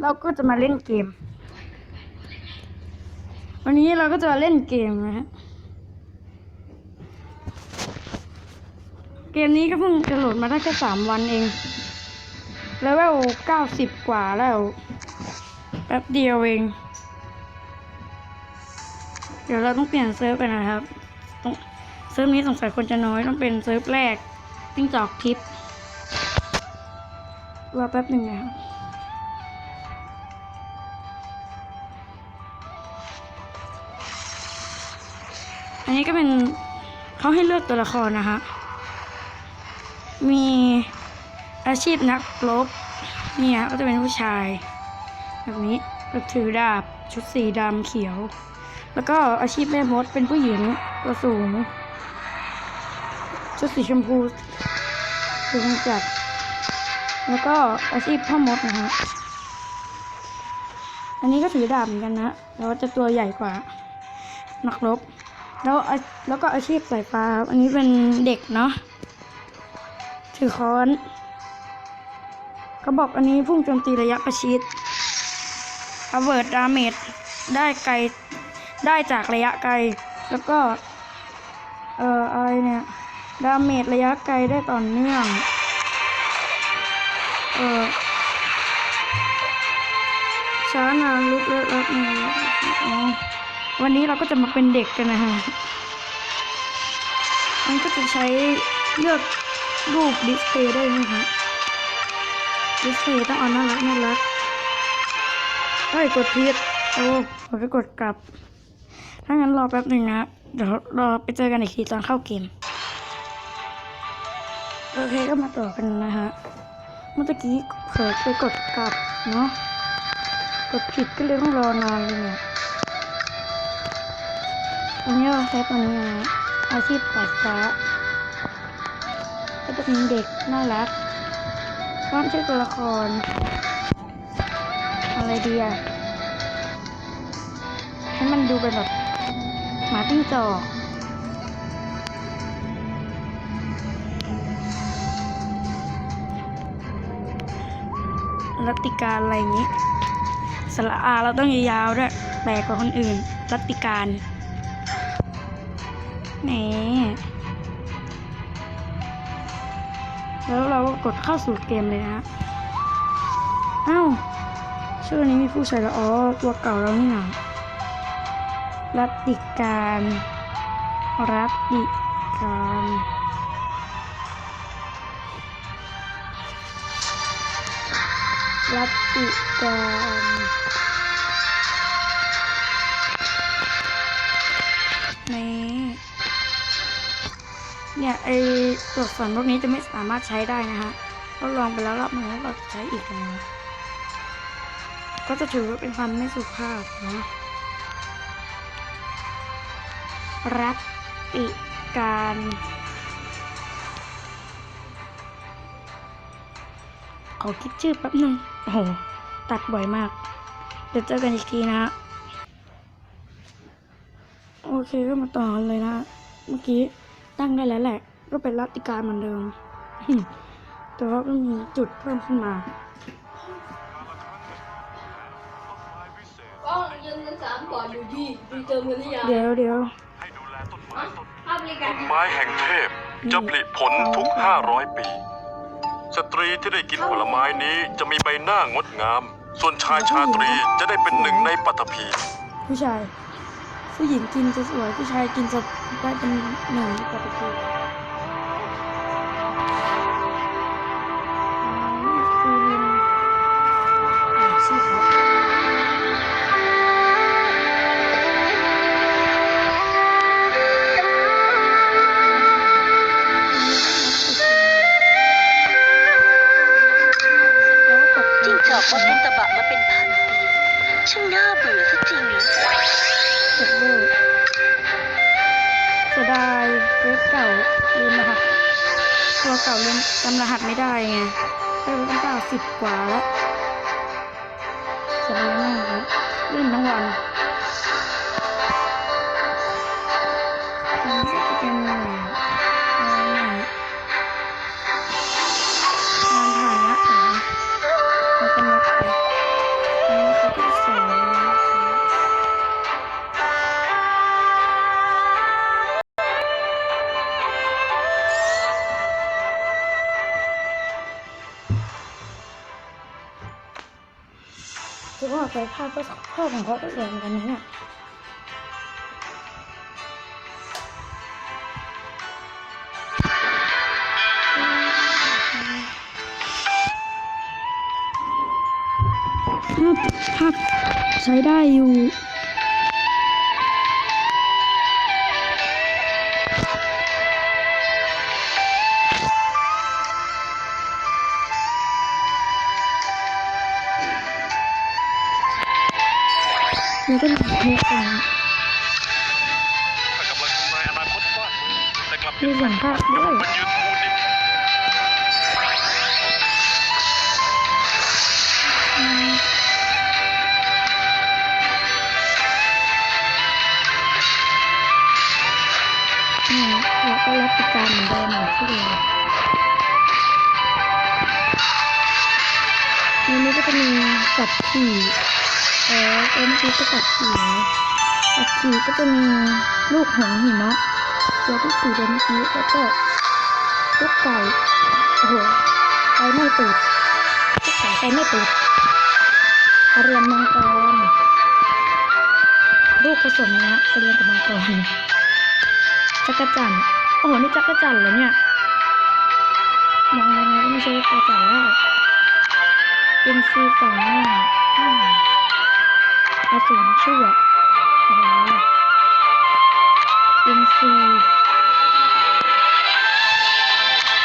เราก็จะมาเล่นเกม วันนี้เราก็จะมาเล่นเกมนะฮะ เกมนี้ก็เพิ่งจะโหลดมาได้แค่สามวันเอง แล้วเวลเก้าสิบกว่าแล้ว แป๊บเดียวเอง เดี๋ยวเราต้องเปลี่ยนเซิร์ฟไปนะครับ ต้องเซิร์ฟนี้สงสัยคนจะน้อยต้องเป็นเซิร์ฟแรกติ้งจอกทิปรอแป๊บหนึ่งนะครับ อันนี้ก็เป็นเขาให้เลือกตัวละครนะคะมีอาชีพนักรบเนี่ยก็จะเป็นผู้ชาย แบบนี้แบบถือดาบชุดสีดำเขียว แล้วก็อาชีพแม่มดเป็นผู้หญิงตัวสูง ชุดสีชมพูสูงจัด แล้วก็อาชีพพ่อมดนะฮะ อันนี้ก็ถือดาบเหมือนกันนะแต่ว่าจะตัวใหญ่กว่า นักรบ แล้วอาแล้วก็อาชีพสายฟ้าครับอันนี้เป็นเด็กเนาะถือค้อนเขาบอกอันนี้พุ่งโจมตีระยะประชิดอเวิร์ดดาเมจได้ไกลได้จากระยะไกล แล้วก็ เอ่ออะไรเนี่ยดาเมจระยะไกลได้ต่อเนื่อง เอ่อช้านานลึกเลิกลักนึ่งอ๋อ วันนี้เราก็จะมาเป็นเด็กกันนะฮะ มันก็จะใช้เลือกรูปดิสเพย์ได้ไหมคะดิสเพย์ต้องเอาน่ารักน่ารักเอ้ยกดผิดโอ้ผมไปกดกลับ ถ้างั้นรอแป๊บหนึ่งนะเดี๋ยวรอไปเจอกันอีกทีตอนเข้าเกม โอเคก็มาต่อกันนะฮะ เมื่อกี้เผลอไปกดกลับเนาะ กดผิดก็เลยต้องรอนานเลยเนี่ย วันนี้เราใช้ตัวนี้นะอาชีพตัดฟ้าก็จะเป็นเด็กน่ารักก็ชื่อตัวละคร อะไรดีอะให้มันดูเป็นแบบหมาติ้งจอกรัตติการอะไรอย่างนี้ สระอาเราต้องยาวๆด้วยแปลกกว่าคนอื่น รัตติการ แหมแล้วเราก็กดเข้าสู่เกมเลยนะอ้าวชื่อนี้มีผู้ใช้แล้วอ๋อตัวเก่าแล้วนี่หนารัตติการรัตติการรัตติการนี่ เนี่ยไอตัวอักษรพวกนี้จะไม่สามารถใช้ได้นะฮะเราลองไปแล้วรอบนึงแล้วเราจะใช้อีกแล้วก็จะถือว่าเป็นความไม่สุภาพนะรัติการขอคิดชื่อแป๊บหนึ่งโอ้โห ตัดบ่อยมาก เดี๋ยวเจอกันอีกทีนะ โอเคก็มาต่อเลยนะ เมื่อกี้ ตั้งได้แล้วแหละ ก็เป็นรัตติการเหมือนเดิม แต่ว่าก็มีจุดเพิ่มขึ้นมาก็ยังเงินสามก่อนอยู่ดีดีเติมเงินหรือยังเดี๋ยวเดี๋ยวให้ดูแลต้นไม้ต้นค่าบริการต้นไม้แห่งเทพจะผลิผลทุก 500 ปี สตรีที่ได้กินผลไม้นี้จะมีใบหน้างดงาม ส่วนชายชาตรีจะได้เป็นหนึ่งในปัตภีผู้ชาย ผู้หญิงกินจะสวย ผู้ชายกินจะได้เป็นหนึ่งปกติคือเพรับจิ้งจอกมาบินตบะมาเป็นพันปีช่างน่าเบื่อซะจริงเวอ เก่าลืมรหัสตัวเก่าลืมจำรหัสไม่ได้ไงได้ไปตั้งเก้าสิบกว่าแล้วสียดายมากครับเล่นทั้งวัน คือว่าไฟภาพก็พ่อของเขาก็สวยเหมือนกันนะเนี่ยภาพภาพใช้ได้อยู่ แล้วก็มีเทปอะถ้ากำลังทำลายอนาคตบ้านเมืองแต่กลับมีเสียงภาคด้วยมันยืนมูนิดนี่เราก็รับประจานเหมือนเดิมเหมือนที่เดิมในนี้ก็จะมีสัตว์ขี่เออเอ็มพีก็สัตว์ขี่นะสัตว์ขี่ก็จะมีลูกหงส์หิมะตัวที่สีเดือนนี้แล้วก็ลูกไก่โอ้โหไฟไม่ติดลูกไก่ไฟไม่ติดเรียนมังกรลูกผสมนะเรียนกับมังกรจักรจันโอ้โหนี่จักรจันเหรอเนี่ยมองยังไงก็ไม่ใช่จักรจันแล้วเป็นซีสองหน้า อืมอสูรชั่วอ้โหเป็นซี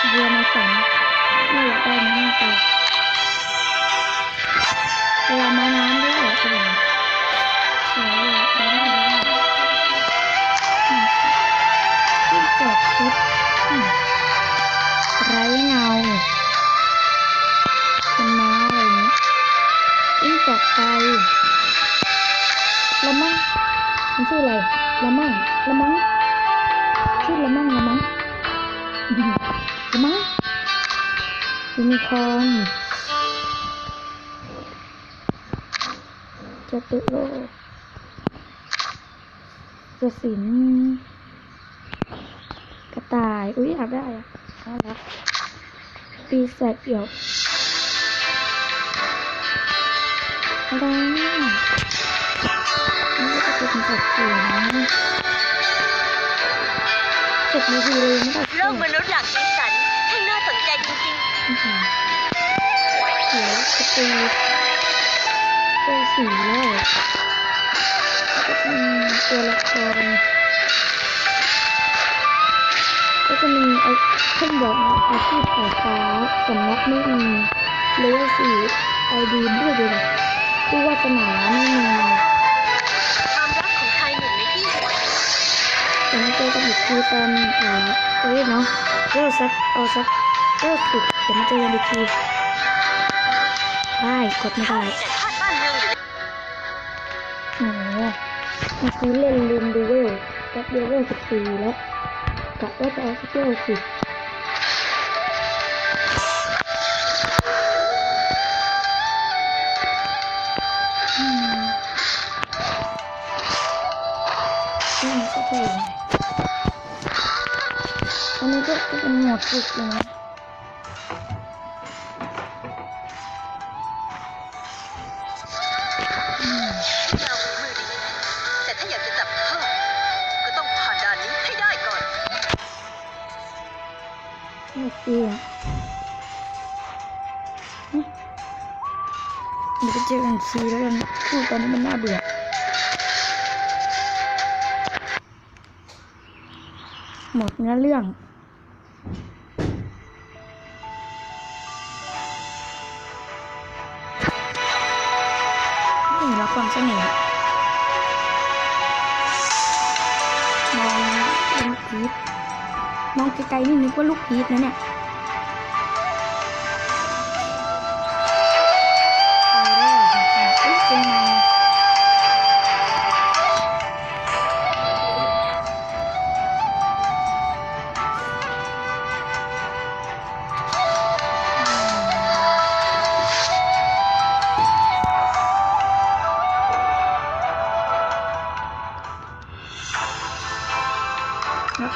เรือในฝันน่อยากได้นะมากเลยเรือมาน้ำด้วยโอ้โหสวยเลยใช้ได้ใช้ได้อืมจิ้งจอกอืมไรเงาเป็นม้าอะไรนี้จิ้งจอกไฟล มันชื่ออะไรละมั่งละมั่งชื่อละมั่งละมั่งละมั่งยูนิคอร์นจะตุโลกกระสินกระต่าย อุ้ยอยากได้อะน่ารักปีศาจหยกอะไรเนี่ย นี่ก็จะเป็นสัตว์เสียงเจ็ดนาทีเลยไม่ได้โลกมนุษย์หลักสีสันช่างน่าสนใจจริงอื้อหือเขียวสตีตัวสีเลยก็จะมีตัวละครก็จะมีไอ้ขึ้นบอกนะอาชีพสายฟ้าสำนักไม่มีเลเวลสี่ไอดีด้วยเลยผู้วาสนาไม่มีๆความ อกันอีกทีตอนเอ่อเอ้ยเนาะเริ่มสักเอาสักเริ่มสิบเดี๋ยวมาเจอกันอีกทีได้กดไม่ได้โอ้โหเมื่อกี้เล่นลืมดูเวลแป๊บเดียวเวลสิบสี่แล้วกะว่าจะเอาสักเวลสิบ อันนี้ก็จะเป็นหมวดฝึกเลยนะเราฝีมือดีแต่ถ้าอยากจะจับข้าก็ต้องผ่านด่านนี้ให้ได้ก่อนหมดดีอะเดี๋ยวเจอกันทีแล้วกันพูดตอนนี้มันน่าเบื่อหมดเนื้อเรื่อง เสน่ห์มองเป็นพีทมองไกลๆนี่นึกว่าลูกพีทนะเนี่ย นัก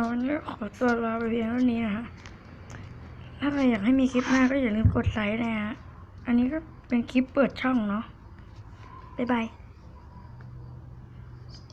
เอาวันนี้ขอตัวลาไปเพียงเท่านี้นะคะถ้าใครอยากให้มีคลิปหน้าก็อย่าลืมกดไลค์นะฮะ อันนี้ก็เป็นคลิปเปิดช่องเนาะบ๊ายบาย